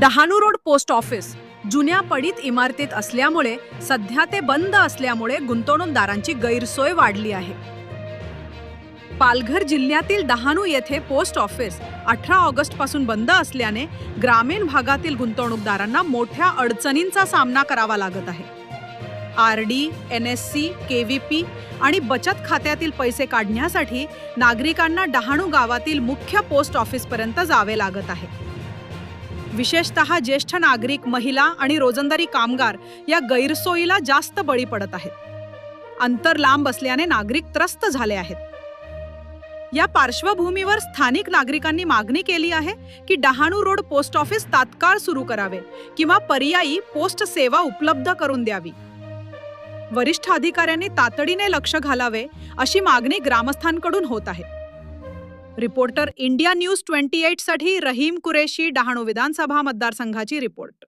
Dahanu road post office जुन्या पडीत इमारतीत असल्यामुळे सध्या ते बंद असल्यामुळे गुंतवणूकदारांची गैरसोय वाढली आहे. पालघर जिल्ह्यातील डहाणू येथे पोस्ट ऑफिस अठरा ऑगस्टपासून बंद असल्याने ग्रामीण भागातील गुंतवणूकदारांना मोठ्या अडचणींचा सामना करावा लागत आहे. R D N S C K V P आणि बचत खात्यातील पैसे काढण्यासाठी नागरिकांना डहाणू गावातील मुख्य पोस्ट ऑफिसपर्यंत जावे लागत आहे. विशेषतः ज्येष्ठ नागरिक महिला आणि रोजंदारी कामगार या गैरसोयीला जास्त बळी पडत आहेत. अंतर लांब असल्याने नागरिक त्रस्त झाले आहेत. या पार्श्वभूमीवर स्थानिक नागरिकांनी मागणी केली आहे की डहाणू रोड पोस्ट ऑफिस तात्काळ सुरू करावे किंवा पर्यायी पोस्ट सेवा उपलब्ध करून द्यावी. वरिष्ठ अधिकाऱ्यांनी तातडीने लक्ष घालावे अशी मागणी ग्रामस्थांकडून होत आहे. रिपोर्टर इंडिया न्यूज ट्वेंटी एटसाठी रहीम कुरेशी डहाणू विधानसभा मतदारसंघाची रिपोर्ट.